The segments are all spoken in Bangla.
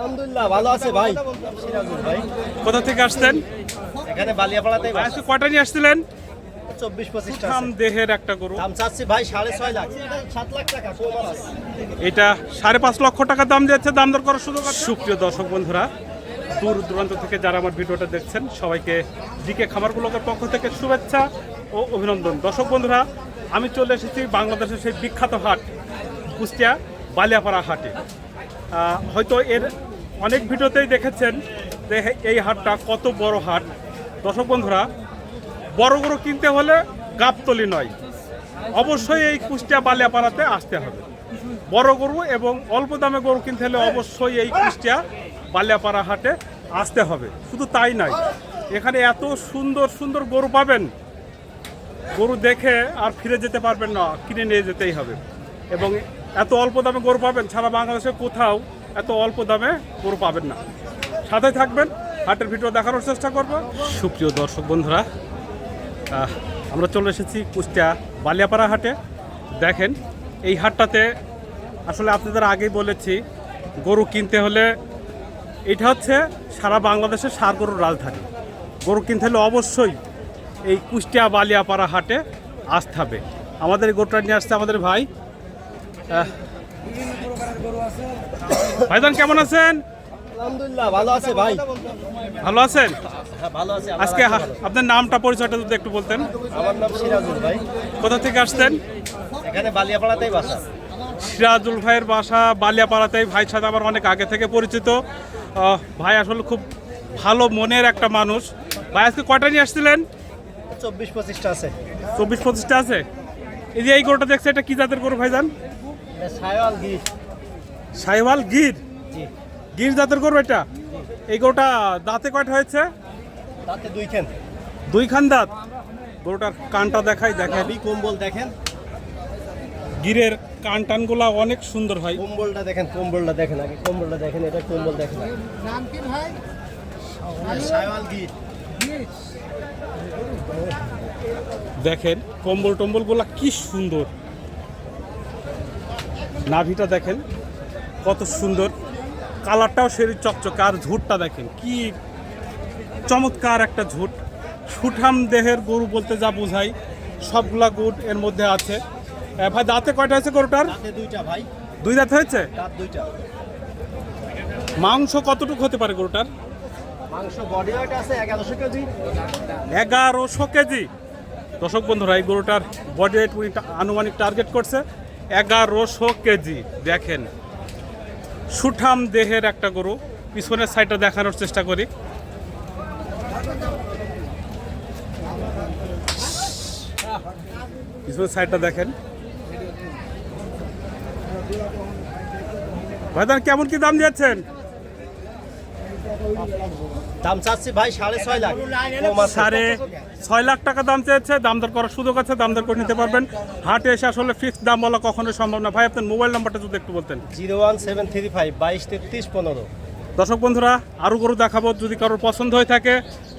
আলহামদুলিল্লাহ ভালো আছে ভাই। সিরাজুল ভাই কোথা থেকে আসছেন? এখানে বালিয়াপাড়াতেই বাস। আজকে কয়টা নিয়ে আসছিলেন? চব্বিশ পঁচিশটা আছে। দেহের একটা গরু। দাম চাচ্ছি ভাই সাড়ে ছয় লাখ। সাত লাখ টাকা এটা সাড়ে পাঁচ লক্ষ টাকা দাম দিয়েছে দাম দর করার সুযোগ আছে? সুপ্রিয় দর্শক বন্ধুরা দূর দূরান্ত থেকে যারা আমার ভিডিওটা দেখছেন সবাইকে দিকে খামার পক্ষ থেকে শুভেচ্ছা ও অভিনন্দন। দর্শক বন্ধুরা আমি চলে এসেছি বাংলাদেশের সেই বিখ্যাত হাট কুষ্টিয়া বালিয়াপাড়া হাটে। হয়তো এর অনেক ভিডিওতেই দেখেছেন যে এই হাটটা কত বড় হাট। দর্শক বন্ধুরা, বড় গরু কিনতে হলে গাবতলি নয়। অবশ্যই এই কুষ্টিয়া বালিয়াপাড়াতে আসতে হবে। বড় গরু এবং অল্প দামে গরু কিনতে হলে অবশ্যই এই কুষ্টিয়া বালিয়াপাড়া হাটে আসতে হবে। শুধু তাই নয়, এখানে এত সুন্দর সুন্দর গরু পাবেন। গরু দেখে আর ফিরে যেতে পারবেন না, কিনে নিয়ে যেতেই হবে। এবং এত অল্প দামে গরু পাবেন, সারা বাংলাদেশে কোথাও এত অল্প দামে গরু পাবেন না। সাথে থাকবেন, হাটের ভিডিও দেখানোর চেষ্টা করব। সুপ্রিয় দর্শক বন্ধুরা আমরা চলে এসেছি কুষ্টিয়া বালিয়াপাড়া হাটে। দেখেন, এই হাটটাতে আসলে আপনাদের আগেই বলেছি, গরু কিনতে হলে এটা হচ্ছে সারা বাংলাদেশের সার গরুর রাজধানী। গরু কিনতে হলে অবশ্যই এই কুষ্টিয়া বালিয়াপাড়া হাটে আসতে হবে। আমাদের গরুটা নিয়ে আসছে আমাদের ভাই। ভাইজান কেমন আছেন? আলহামদুলিল্লাহ ভালো আছে ভাই। ভালো আছেন? হ্যাঁ ভালো আছে আজকে আপনার নামটা পরিচয়টা যদি একটু বলতেন। আমার নাম সিরাজুল ভাই। কোথা থেকে আসছেন? এখানে বালিয়াপাড়াতেই বাসা। সিরাজুল ভাইয়ের বাসা বালিয়াপাড়াতেই। ভাইয়ের সাথে আমার অনেক আগে থেকে পরিচিত। ভাই আসলে খুব ভালো মনের একটা মানুষ। ভাই আজকে কয়টা নিয়ে আসছিলেন? চব্বিশ পঁচিশটা আছে। চব্বিশ পঁচিশটা আছে? এই যে এই গরুটা দেখছে এটা কি জাতের গরু ভাইজান? সায়ল গি সাইওয়াল গির? গির জাতের গরু এটা? এই গরুটা দাঁতে কয়টা হয়েছে? তাতে দুই খেন দুই খান দাঁত? গরুটার কানটা দেখাই দেখেন। কম্বল দেখেন। গিরের কান টানগুলা অনেক সুন্দর হয়। কম্বলটা দেখেন কম্বলটা দেখেন আগে কম্বলটা দেখেন এটা কম্বল দেখেন নাম কি ভাই? সায়ল গি দেখেন কম্বল টম্বলগুলা কি সুন্দর। নাভিটা দেখেন। কত সুন্দর। কালারটাও সেরি চকচকে আর ঝুটটা দেখেন কি চমৎকার একটা ঝুট। সুঠাম দেহের গরু বলতে যা বোঝাই সবগুলা গুট এর মধ্যে আছে। ভাই দাঁতে কয়টা আছে গরুটার? দুইটা ভাই। দুই দাঁত হয়েছে? দুইটা। মাংস কতটুকু হতে পারে গরুটার? মাংস বডি ওয়েট আছে এগারোশো কেজি। এগারোশো কেজি। দর্শক বন্ধুরা এই গরুটার বডি ওয়েট উনি আনুমানিক টার্গেট করছে এগারোশো কেজি। দেখেন সুঠাম দেহের একটা গরু। পিছনের সাইডটা দেখানোর চেষ্টা করি। পিছনের সাইডটা দেখেন। ভাইদান কেমন কি দাম দিয়েছেন? দাম চাচ্ছি ভাই সাড়ে ছয় লাখ। সাড়ে ছয় লাখ টাকা দাম চেয়েছে দাম দর করার সুযোগ আছে দাম দর করে নিতে পারবেন। হাটে এসে আসলে ফিক্সড দাম বলা কখনোই সম্ভব না। ভাই আপনার মোবাইল নাম্বারটা যদি একটু বলতেন। Zero one seven three five বাইশ তেত্রিশ পনেরো। দর্শক বন্ধুরা আরও গরু দেখাবো। যদি কারোর পছন্দ হয়ে থাকে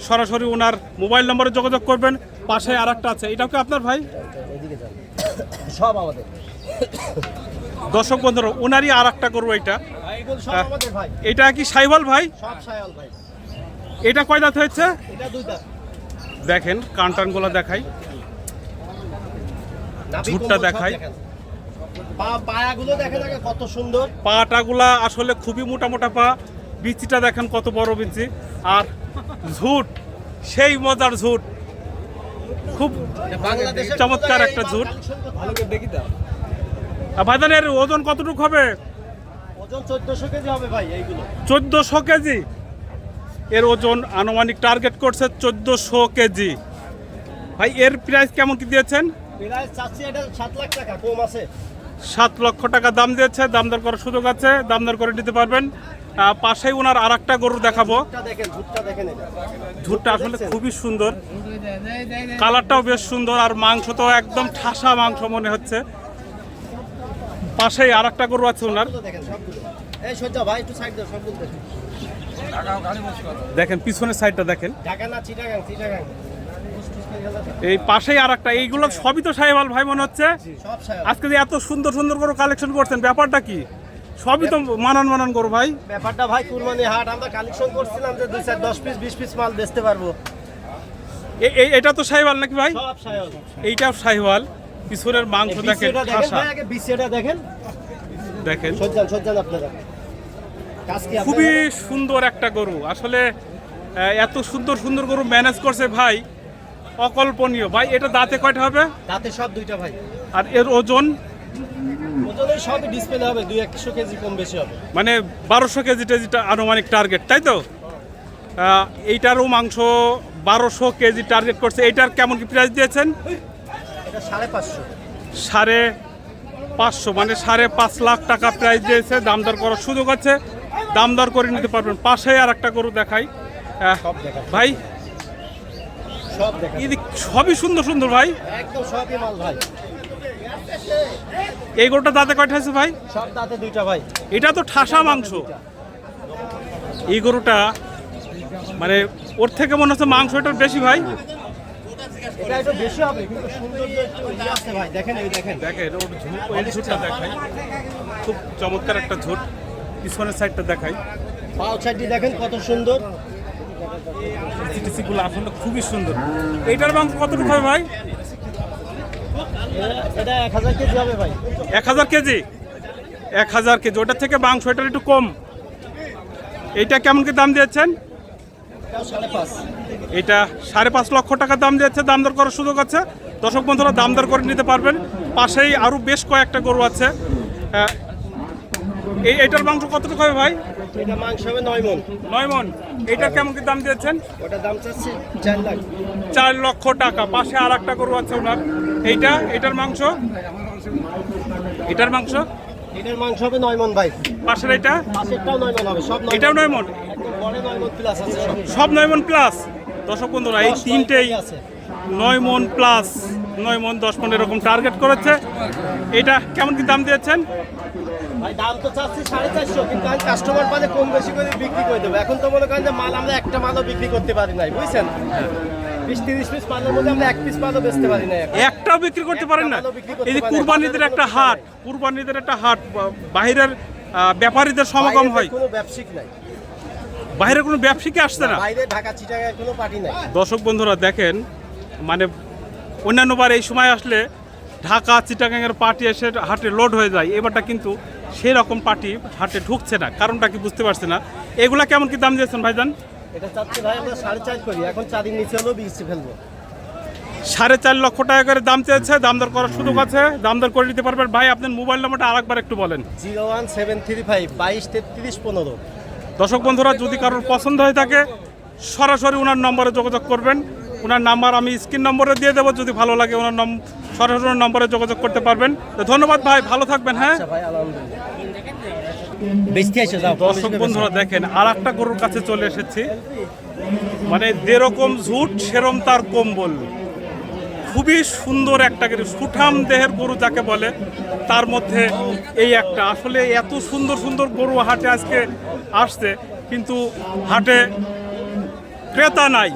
সরাসরি ওনার মোবাইল নম্বরে যোগাযোগ করবেন। পাশে আর একটা আছে। এটাও কি আপনার ভাই? সব আমাদের। দর্শক বন্ধুরা ওনারই আর একটা গরু এটা হ্যাঁ। আমাদের ভাই। এটা কি সাইবাল ভাই? সব সায়ল ভাই। এটা কয় দাঁত হয়েছে? দেখেন কানটানগুলো দেখাই। ঝুটটা দেখাই। কত সুন্দর। পাটাগুলা আসলে খুবই মোটা মোটা পা। বিচিটা দেখেন কত বড় বিচি। আর ঝুট সেই মজার ঝুট। খুব চমৎকার একটা ঝুট। collection করতে- ভালো করে দেখি দাও। আর ভাইজানের ওজন কতটুকু হবে? চোদ্দশো কেজি এর ওজন আনুমানিক টার্গেট করছে চোদ্দোশো কেজি। ভাই এর প্রাইস কেমন কি দিয়েছেন? সাত লক্ষ টাকা দাম দিয়েছে দাম দর করার সুযোগ আছে দাম দর করে নিতে পারবেন। পাশেই ওনার আর একটা গরু দেখাবো। ঝুটটা আসলে খুবই সুন্দর। কালারটাও বেশ সুন্দর আর মাংস তো একদম ঠাসা মাংস মনে হচ্ছে। পাশেই আর একটা গরু আছে ওনার। দেখেন সবগুলো। এই সজ্জা ভাই একটু সাইড দাও সবগুলো দেখেন। দেখেন পিছনের সাইডটা দেখেন। ঢাকা না চিটাগাং। চিটাগাং এই পাশেই আর একটা এইগুলো সবই তো সাহেবাল ভাই মনে হচ্ছে? আজকে যে এত সুন্দর সুন্দর করে কালেকশন করছেন ব্যাপারটা কি? সবই তো মানান মানান করো ভাই। ব্যাপারটা ভাই কুরবানি হাট আমরা কালেকশন করছিলাম যে দুই চার দশ পিস বিশ পিস মাল বেচতে পারব। এটা তো সাইওয়াল নাকি ভাই? এইটাও সাইওয়াল পিছনের মাংস দেখেন বিসিটা দেখেন দেখেন। দেখেন। সজ্জান সজ্জান আপনারা। খুবই সুন্দর একটা গরু। আসলে এত সুন্দর সুন্দর গরু ম্যানেজ করছে ভাই অকল্পনীয়। ভাই এটা দাঁতে কয়টা হবে? দাঁতে সব দুইটা ভাই। আর এর ওজন? ওজনে সবই ডিসপ্লে হবে দুই একশো কেজি কম বেশি হবে। মানে বারোশো কেজি টেজিটা আনুমানিক টার্গেট তাই তো? এইটারও মাংস বারোশো কেজি টার্গেট করছে। এইটার কেমন কি প্রাইস দিয়েছেন? সাড়ে পাঁচশো। মানে সাড়ে পাঁচ লাখ টাকা প্রাইস দিয়েছে দাম দর করার সুযোগ আছে দাম দর করে নিতে পারবেন। পাশে আর একটা গরু দেখাই। ভাই সব দেখা এদিক সবই সুন্দর সুন্দর ভাই। এই গরুটা দাঁতে কয়টা আছে ভাই? সব দাঁতে দুইটা ভাই। এটা তো ঠাসা মাংস। এই গরুটা মানে ওর থেকে মনে হচ্ছে মাংস এটার বেশি ভাই। এটা একটু বেশি হবে কিন্তু সৌন্দর্য একটু ইয়ে আছে ভাই। দেখেন এই দেখেন। দেখেন ওর ঝুট ওই ঝুটটা দেখাই। খুব চমৎকার একটা ঝুট পিছনের সাইডটা দেখাই। পাও সাইডটি দেখেন কত সুন্দর। সিটিসিগুলো আসলে খুবই সুন্দর। এইটার মাংস কতটুকু হবে ভাই? এটা এক হাজার কেজি হবে ভাই। এক হাজার কেজি? এক হাজার কেজি। ওটার থেকে মাংস এটার একটু কম। এইটা কেমন কি দাম দিয়েছেন? এটা সাড়ে পাঁচ লক্ষ টাকা দাম দিয়েছে দাম দর করার সুযোগ আছে। দর্শক বন্ধুরা দাম দর করে নিতে পারবেন। পাশেই আরও বেশ কয়েকটা গরু আছে। এই এটার মাংস কতটুকু হবে ভাই? এটা মাংস হবে নয় মন নয় মন এটার কেমন কি দাম দিয়েছেন? ওটার দাম চাচ্ছি চার লাখ। চার লক্ষ টাকা। পাশে আর একটা গরু আছে ওনার। এইটা এটার মাংস? এটার মাংস? এটার মাংস হবে নয় মন ভাই। পাশের এটা পাশেরটাও নয় মন হবে সব এটাও নয় মন সব। নয় মন প্লাস দর্শক বন্ধুরা এই তিনটেই নয় মন প্লাস নয় মন দশ মন এরকম টার্গেট করেছে। এটা কেমন কি দাম দিয়েছেন? ভাই দাম তো চাচ্ছি সাড়ে চারশো কিন্তু আমি কাস্টমার পালে কম বেশি করে বিক্রি করে দেবো। এখন তো মনে করেন যে মাল আমরা একটা মালও বিক্রি করতে পারি নাই বুঝছেন? বিশ তিরিশ পিস মালের মধ্যে আমরা এক পিস মালও বেচতে পারি না একটাও বিক্রি করতে পারেন না। এই যে কুরবানিদের একটা হাট কুরবানিদের একটা হাট বা- বাহিরের ব্যাপারীদের সমাগম বাইরে হয়। কোনো ব্যবসায়িক নাই। বাইরের কোনো ব্যবসায়ী আসছে না। বাইরে ঢাকা চিটাগায় কোনো পার্টি নাই। দর্শক বন্ধুরা দেখেন মানে অন্যান্য বার এই সময় আসলে ঢাকা চিটাগাংয়ের পার্টি এসে হাটে লোড হয়ে যায়। এবারটা কিন্তু সেই রকম পার্টি হাটে ঢুকছে না। কারণটা কি বুঝতে পারছে না। এগুলা কেমন কি দাম দিয়েছেন ভাইজান? এটা চাচ্ছি ভাই আমরা সাড়ে চার করি। এখন চারির নিচে হলেও বিচি ফেলব। সাড়ে চার লক্ষ টাকা করে দাম চেয়েছে দাম দর করার সুযোগ আছে দাম দর করে নিতে পারবেন। ভাই আপনার মোবাইল নাম্বারটা আরেকবার একটু বলেন। Zero one seven three five বাইশ তেত্রিশ পনেরো। দর্শক বন্ধুরা যদি কারোর পছন্দ হয়ে থাকে সরাসরি ওনার নম্বরে যোগাযোগ করবেন। ওনার নাম্বার আমি স্ক্রিন নম্বরে দিয়ে দেবো যদি ভালো লাগে ওনার সরাসরি নম্বরে যোগাযোগ করতে পারবেন। তো ধন্যবাদ ভাই ভালো থাকবেন হ্যাঁ? আচ্ছা ভাই আলহামদুলিল্লাহ। বেচতে এসে যাও। দর্শক বন্ধুরা দেখেন আর একটা গরুর কাছে চলে এসেছি। মানে যেরকম ঝুট, সেরম তার কম্বল। খুবই সুন্দর একটা সুঠাম দেহের গরু যাকে বলে, তার মধ্যে এই একটা। আসলে এত সুন্দর সুন্দর গরু হাটে আজকে আসছে, কিন্তু হাটে ক্রেতা নাই।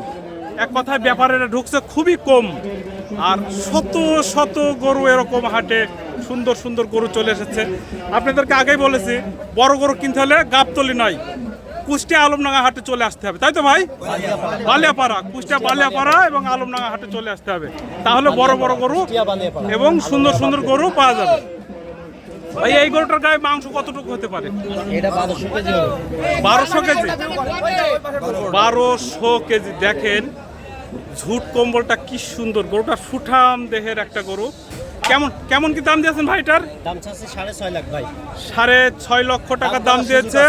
এক কথায় ব্যাপারেরা ঢুকছে খুবই কম। আর শত শত গরু এরকম হাটে সুন্দর সুন্দর গরু চলে এসেছে। আপনাদেরকে আগেই বলেছি বড় গরু কিনতে হলে গাবতলি নয় কুষ্টিয়া আলমডাঙ্গা হাটে চলে আসতে হবে। তাই তো ভাই? বালিয়াপাড়া কুষ্টিয়া বালিয়াপাড়া এবং আলমডাঙ্গা হাটে চলে আসতে হবে। তাহলে বড় বড় গরু এবং সুন্দর সুন্দর গরু পাওয়া যাবে। ভাই এই গরুটার গায়ে মাংস কতটুকু হতে পারে? বারোশো কেজি? বারোশো কেজি। দেখেন ঝুট কম্বলটা কি সুন্দর। গরুটা সুঠাম দেহের একটা গরু। কেমন কেমন কি দাম দিয়েছেন ভাই এটার দাম চাচ্ছি সাড়ে ছয় লাখ ভাই। সাড়ে ছয় লক্ষ টাকা দাম দিয়েছে।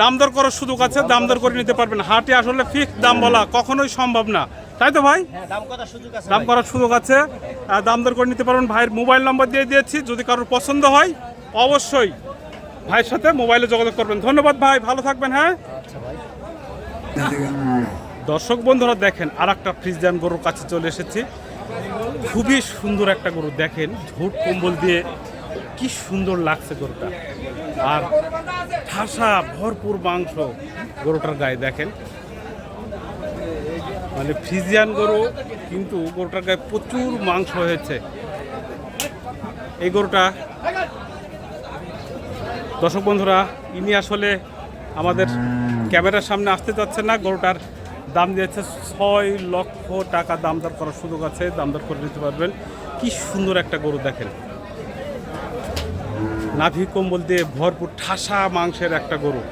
দাম দর করার সুযোগ আছে দাম দর করে নিতে পারবেন। হাটে আসলে ফিক্স দাম বলা কখনোই সম্ভব না। তাই তো ভাই? হ্যাঁ দাম করার সুযোগ আছে দাম দর করে নিতে পারবেন। ভাইয়ের মোবাইল নম্বর দিয়ে দিয়েছি। যদি কারোর পছন্দ হয় অবশ্যই ভাইয়ের সাথে মোবাইলে যোগাযোগ করবেন। ধন্যবাদ ভাই ভালো থাকবেন হ্যাঁ? আচ্ছা দর্শক বন্ধুরা দেখেন আর একটা ফ্রিজিয়ান গরুর কাছে চলে এসেছি। খুবই সুন্দর একটা গরু, দেখেন ঝোট কম্বল দিয়ে কি সুন্দর লাগছে গরুটা। আর ঠাসা, ভরপুর মাংস গরুটার গায়ে, দেখেন। মানে ফ্রিজিয়ান গরু, কিন্তু গরুটার গায়ে প্রচুর মাংস হয়েছে। এই গরুটা, দর্শক বন্ধুরা, ইনি আসলে আমাদের ক্যামেরার সামনে আসতে চাচ্ছে না গরুটার। দাম দিয়েছে ছয় লক্ষ টাকা। দাম দর করার সুযোগ আছে, দাম দর করে নিতে পারবেন। কি সুন্দর একটা গরু দেখেন। নাভি কম্বল দিয়ে ভরপুর ঠাসা মাংসের একটা গরু।